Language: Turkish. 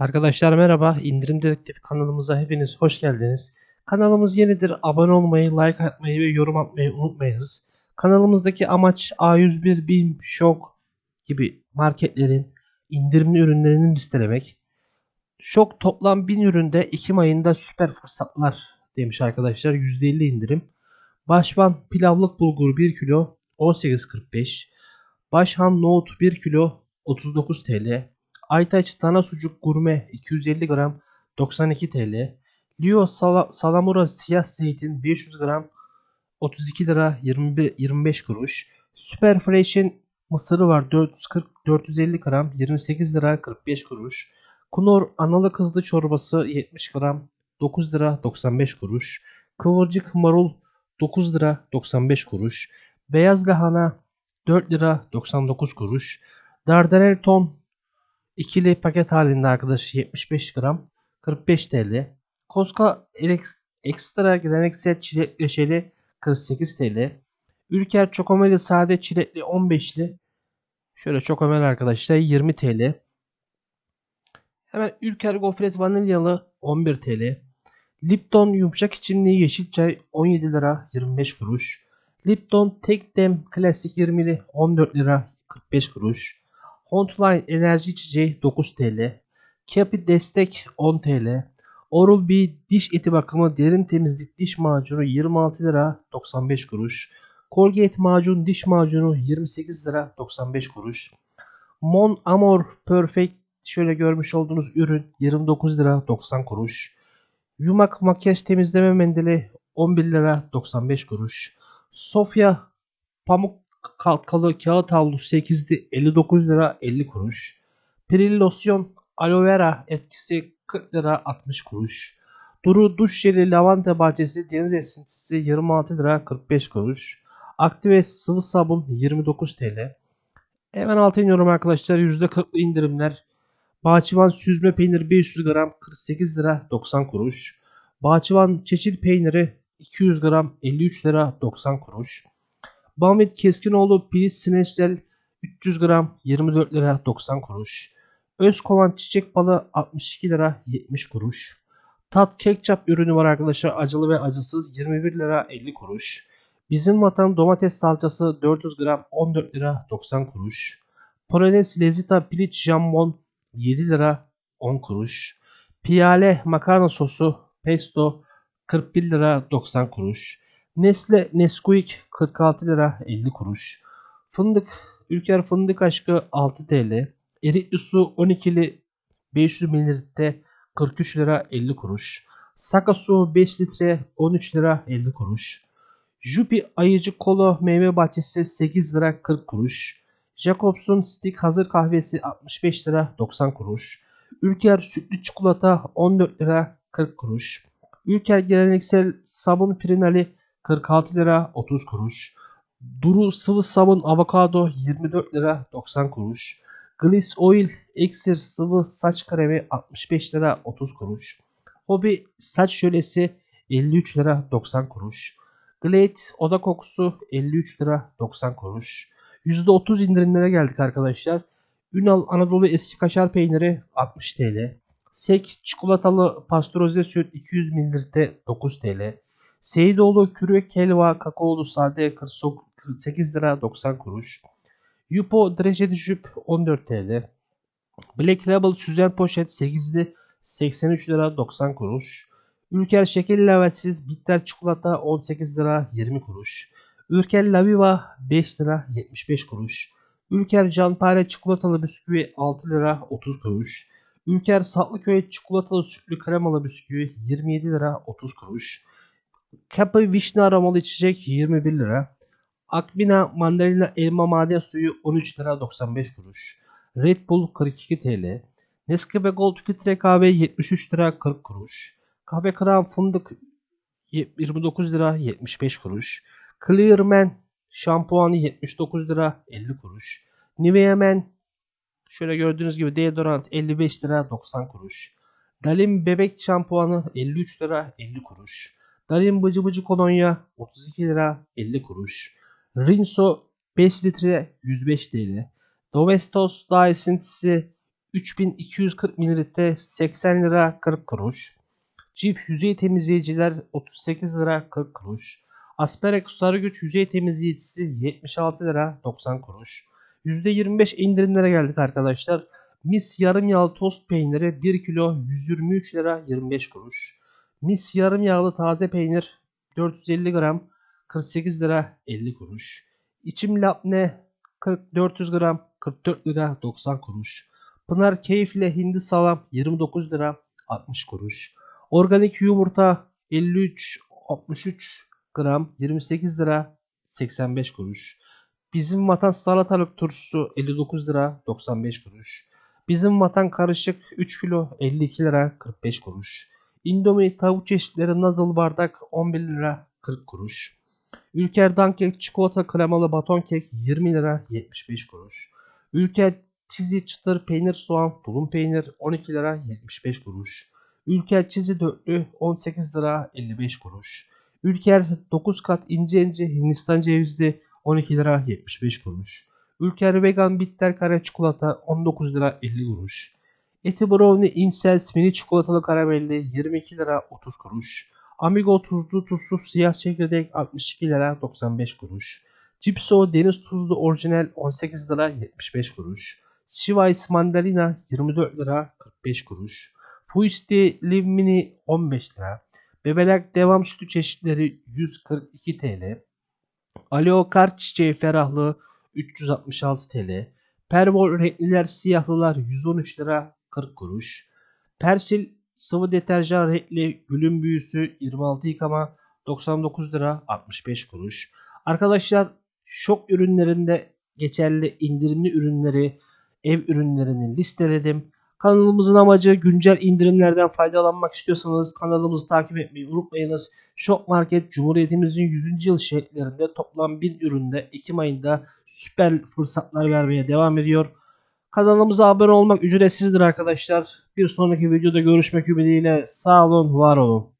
Arkadaşlar merhaba. İndirim Dedektif kanalımıza hepiniz hoş geldiniz. Kanalımız yenidir. Abone olmayı, like atmayı ve yorum atmayı unutmayınız. Kanalımızdaki amaç A101, BİM, Şok gibi marketlerin indirimli ürünlerini listelemek. Şok toplam 1000 üründe Ekim ayında süper fırsatlar demiş arkadaşlar. %50 indirim. Başvan pilavlık bulgur 1 kilo 18.45. Başhan nohut 1 kilo 39 TL. Aytaç dana sucuk gurme 250 gram 92 TL. Sala- Salamura siyah zeytin 500 gram 32 lira 21, 25 kuruş. Super Fresh'in mısırı var 440 450 gram 28 lira 45 kuruş. Kunor analı kızlı çorbası 70 gram 9 lira 95 kuruş. Kıvırcık marul 9 lira 95 kuruş. Beyaz lahana 4 lira 99 kuruş. Dardanel ton ikili paket halinde arkadaş 75 gram 45 TL. Koska Extra geleneksel çilek reçeli 48 TL. Ülker Çokomeli sade çilekli 15'li. Şöyle Çokomeli arkadaşlar 20 TL. Hemen Ülker Gofret vanilyalı 11 TL. Lipton yumuşak içimli yeşil çay 17 lira 25 kuruş. Lipton tek dem klasik 20'li 14 lira 45 kuruş. Hontline enerji içeceği 9 TL. Capi destek 10 TL. Oral B diş eti bakımı derin temizlik diş macunu 26 lira 95 kuruş. Colgate macun diş macunu 28 lira 95 kuruş. Mon Amor Perfect şöyle görmüş olduğunuz ürün 29 lira 90 kuruş. Yumak makyaj temizleme mendili 11 lira 95 kuruş. Sofya pamuk kalkalı kağıt havlu 8'li 59 lira 50 kuruş. Pril losyon aloe vera etkisi 40 lira 60 kuruş. Duru duş jeli lavanta bahçesi deniz esintisi 26 lira 45 kuruş. Aktive sıvı sabun 29 TL. Hemen altı iniyorum arkadaşlar %40'lı indirimler. Bahçıvan süzme peyniri 500 gram 48 lira 90 kuruş. Bahçıvan çeçil peyniri 200 gram 53 lira 90 kuruş. Bamit Keskinoğlu Pilis Sineştel 300 gram 24 lira 90 kuruş. Özkovan çiçek balı 62 lira 70 kuruş. Tat ketçap ürünü var arkadaşlar acılı ve acısız 21 lira 50 kuruş. Bizim vatan domates salçası 400 gram 14 lira 90 kuruş. Polonez Lezita piliç jambon 7 lira 10 kuruş. Piyale makarna sosu pesto 41 lira 90 kuruş. Nesle Nesquik 46 lira 50 kuruş. Fındık Ülker fındık aşkı 6 TL. Erikli su 12'li 500 mililitre 43 lira 50 kuruş. Saka su 5 litre 13 lira 50 kuruş. Jupi ayıcı kola meyve bahçesi 8 lira 40 kuruş. Jacobs'un stick hazır kahvesi 65 lira 90 kuruş. Ülker sütlü çikolata 14 lira 40 kuruş. Ülker geleneksel sabun pirinali 46 lira 30 kuruş. Duru sıvı sabun avokado 24 lira 90 kuruş. Gliss Oil Exir sıvı saç kremi 65 lira 30 kuruş. Hobi saç jölesi 53 lira 90 kuruş. Glade oda kokusu 53 lira 90 kuruş. %30 indirimlere geldik arkadaşlar. Ünal Anadolu eski kaşar peyniri 60 TL. Sek çikolatalı pastörize süt 200 ml 9 TL. Seyidoğlu kürek helva kakaolu sade 48 lira 90 kuruş. Yupo Dreje Düşüp 14 TL. Black Label süzen poşet 8'li 83 lira 90 kuruş. Ülker şekerli lavaşsız bitter çikolata 18 lira 20 kuruş. Ülker Laviva 5 lira 75 kuruş. Ülker Canpare çikolatalı bisküvi 6 lira 30 kuruş. Ülker Satlıköy çikolatalı sütlü kremalı bisküvi 27 lira 30 kuruş. Kapı vişne aromalı içecek 21 lira. Akbina mandalina elma maden suyu 13 lira 95 kuruş. Red Bull 42 TL. Nescafe Gold filtre kahve 73 lira 40 kuruş. Kahve kram fındık 29 lira 75 kuruş. Clearman şampuanı 79 lira 50 kuruş. Nivea Men şöyle gördüğünüz gibi deodorant 55 lira 90 kuruş. Dalim bebek şampuanı 53 lira 50 kuruş. Dalim bıcı bıcı kolonya 32 lira 50 kuruş. Rinso 5 litre 105 TL. Domestos daha esintisi 3240 mililitre 80 lira 40 kuruş. Cif yüzey temizleyiciler 38 lira 40 kuruş. Asperex sarı güç yüzey temizleyicisi 76 lira 90 kuruş. %25 indirimlere geldik arkadaşlar. Mis yarım yağlı tost peyniri 1 kilo 123 lira 25 kuruş. Mis yarım yağlı taze peynir 450 gram 48 lira 50 kuruş. İçim labne 40 400 gram 44 lira 90 kuruş. Pınar keyifle hindi salam 29 lira 60 kuruş. Organik yumurta 53 63 gram 28 lira 85 kuruş. Bizim vatan salatalık turşusu 59 lira 95 kuruş. Bizim vatan karışık 3 kilo 52 lira 45 kuruş. Indomie tavuk çeşitleri noodle bardak 11 lira 40 kuruş. Ülker Dankek çikolata kremalı baton kek 20 lira 75 kuruş. Ülker çizi çıtır peynir soğan tulum peynir 12 lira 75 kuruş. Ülker çizi dörtlü 18 lira 55 kuruş. Ülker 9 kat ince ince Hindistan cevizli 12 lira 75 kuruş. Ülker vegan bitter kare çikolata 19 lira 50 kuruş. Eti brownie incels mini çikolatalı karamelli 22 lira 30 kuruş. Amigo tuzlu tuzsuz siyah çekirdek 62 lira 95 kuruş. Cipso deniz tuzlu orijinal 18 lira 75 kuruş. Schweitz mandalina 24 lira 45 kuruş. Fuisti Live Mini 15 lira. Bebelak devam sütü çeşitleri 142 TL. Alo kar çiçeği ferahlığı 366 TL. Pervol renkliler siyahlılar 113 lira 40 kuruş. Persil sıvı deterjan renkli gülün büyüsü 26 yıkama 99 lira 65 kuruş. Arkadaşlar şok ürünlerinde geçerli indirimli ürünleri ev ürünlerini listeledim. Kanalımızın amacı güncel indirimlerden faydalanmak istiyorsanız kanalımızı takip etmeyi unutmayınız. Şok Market Cumhuriyetimizin 100. yıl şehitlerinde toplam 1000 üründe Ekim ayında süper fırsatlar vermeye devam ediyor. Kanalımıza abone olmak ücretsizdir arkadaşlar. Bir sonraki videoda görüşmek ümidiyle sağ olun, var olun.